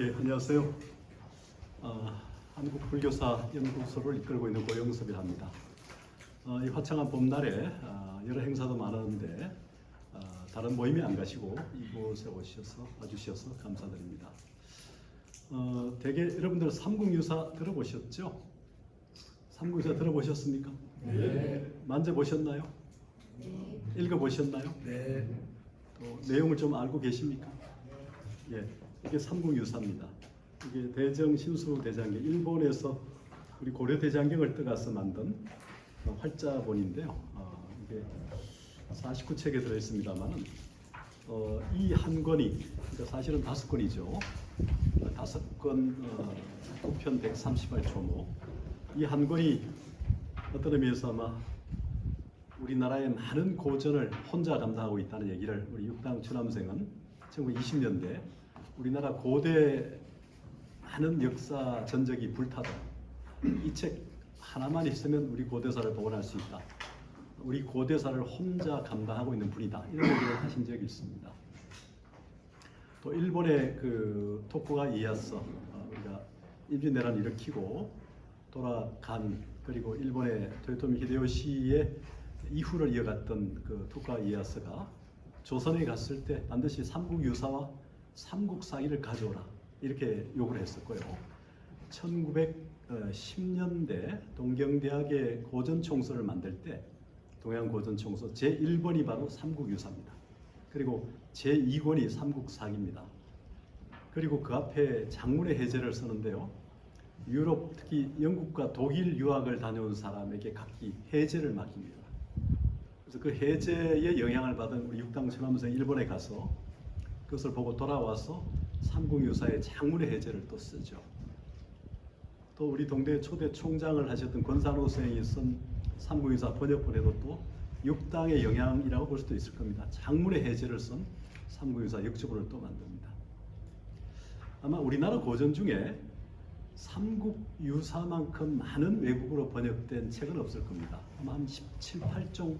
예, 안녕하세요. 어, 한국 불교사 연구소를 이끌고 있는 고영섭이랍니다. 어, 이 화창한 봄날에 어, 여러 행사도 많았는데 어, 다른 모임에 안 가시고 이곳에 오셔서 와주셔서 감사드립니다. 어, 대개 여러분들 삼국유사 들어보셨죠? 삼국유사 들어보셨습니까? 네. 만져보셨나요? 읽어보셨나요? 네. 또 내용을 좀 알고 계십니까? 예, 이게 삼국유사입니다. 이게 대정 신수 대장경 일본에서 우리 고려 대장경을 떠가서 만든 어, 활자본인데요. 어, 이게 49책에 들어 있습니다만은 어, 이 한 권이 그러니까 사실은 다섯 권이죠. 어, 다섯 권 어, 9편 138초목 이한 권이 어떤 의미에서 아마 우리나라의 많은 고전을 혼자 감당하고 있다는 얘기를 우리 육당 추남생은 1920년대 우리나라 고대 많은 역사 전적이 불타도 이책 하나만 있으면 우리 고대사를 복원할 수 있다. 우리 고대사를 혼자 감당하고 있는 분이다. 이런 얘기를 하신 적이 있습니다. 또 일본의 그 토쿠가 이에야스 어, 우리가 임진왜란을 일으키고 돌아간 그리고 일본의 토요토미 히데요시의 이후를 이어갔던 그 토쿠가 이에야스가 조선에 갔을 때 반드시 삼국 유사와 삼국 사기를 가져오라 이렇게 요구를 했었고요. 1910년대 동경대학의 고전총서를 만들 때 동양고전총서 제1번이 바로 삼국유사입니다. 그리고 제2권이 삼국사기입니다. 그리고 그 앞에 장문의 해제를 쓰는데요. 유럽 특히 영국과 독일 유학을 다녀온 사람에게 각기 해제를 맡깁니다. 그래서 그 해제의 영향을 받은 우리 육당 천남생 일본에 가서 그것을 보고 돌아와서 삼국유사의 장문의 해제를 또 쓰죠. 또 우리 동대 초대 총장을 하셨던 권산호 선생이 쓴 삼국유사 번역본에도 또 육당의 영향이라고 볼 수도 있을 겁니다. 장문의 해제를 쓴 삼국유사 역주본을 또 만듭니다. 아마 우리나라 고전 중에 삼국유사만큼 많은 외국어로 번역된 책은 없을 겁니다. 아마 한 17, 8종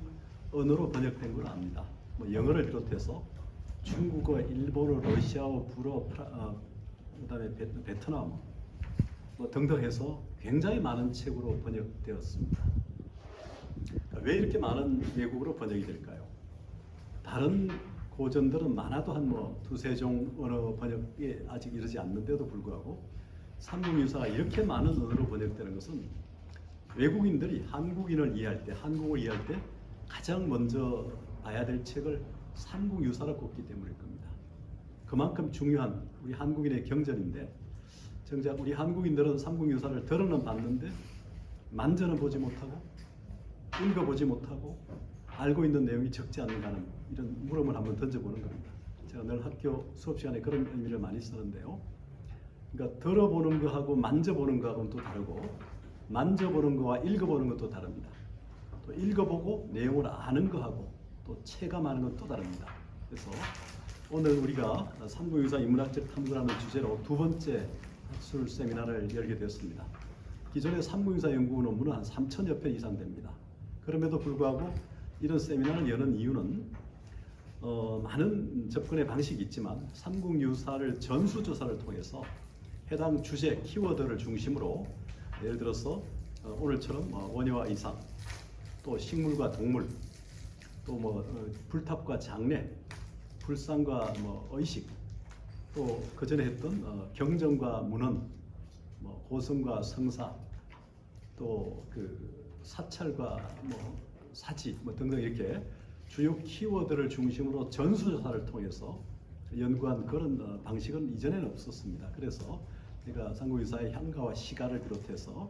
언어로 번역된 걸로 압니다. 뭐 영어를 비롯해서 중국어, 일본어, 러시아어, 불어, 프라, 어, 그다음에 베, 베트남 뭐 등등 해서 굉장히 많은 책으로 번역되었습니다. 그러니까 왜 이렇게 많은 외국어로 번역이 될까요? 다른 고전들은 많아도 한 뭐 두세 종 언어 번역에 아직 이르지 않는데도 불구하고 삼국유사가 이렇게 많은 언어로 번역되는 것은 외국인들이 한국인을 이해할 때, 한국을 이해할 때 가장 먼저 봐야 될 책을 삼국 유사로 꼽기 때문일 겁니다. 그만큼 중요한 우리 한국인의 경전인데 정작 우리 한국인들은 삼국 유사를 들어는 봤는데 만져는 보지 못하고 읽어보지 못하고 알고 있는 내용이 적지 않는가 하는 이런 물음을 한번 던져보는 겁니다. 제가 늘 학교 수업 시간에 그런 의미를 많이 쓰는데요. 그러니까 들어보는 거하고 만져보는 거하고는 또 다르고 만져보는 거와 읽어보는 것도 다릅니다. 또 읽어보고 내용을 아는 거하고 또 체감하는 건 또 다릅니다. 그래서 오늘 우리가 삼국유사 인문학적 탐구라는 주제로 두 번째 학술 세미나를 열게 되었습니다. 기존의 삼국유사 연구 논문은 한 3천여 편 이상 됩니다. 그럼에도 불구하고 이런 세미나를 여는 이유는 어, 많은 접근의 방식이 있지만 삼국유사를 전수조사를 통해서 해당 주제 키워드를 중심으로 예를 들어서 어, 오늘처럼 어, 원효와 이상 또 식물과 동물 또뭐 불탑과 장례 불상과 뭐 의식 또 그 전에 했던 어, 경전과 문헌 뭐 고성과 성사 또 그 사찰과 뭐 사지 뭐 등등 이렇게 주요 키워드를 중심으로 전수조사를 통해서 연구한 그런 어, 방식은 이전에는 없었습니다. 그래서 제가 삼국유사의 향가와 시가를 비롯해서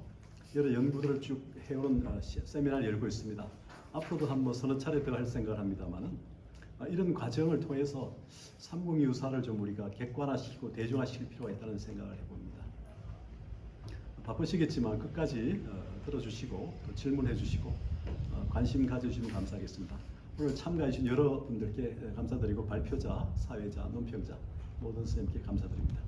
여러 연구들을 쭉 해오는 어, 시- 세미나를 열고 있습니다. 앞으로도 한 뭐 서너 차례 더 할 생각을 합니다만은 아, 이런 과정을 통해서 삼국유사를 좀 우리가 객관화시키고 대중화시킬 필요가 있다는 생각을 해봅니다. 바쁘시겠지만 끝까지 어, 들어주시고 또 질문해 주시고 어, 관심 가져주시면 감사하겠습니다. 오늘 참가해 주신 여러분들께 감사드리고 발표자, 사회자, 논평자 모든 선생님께 감사드립니다.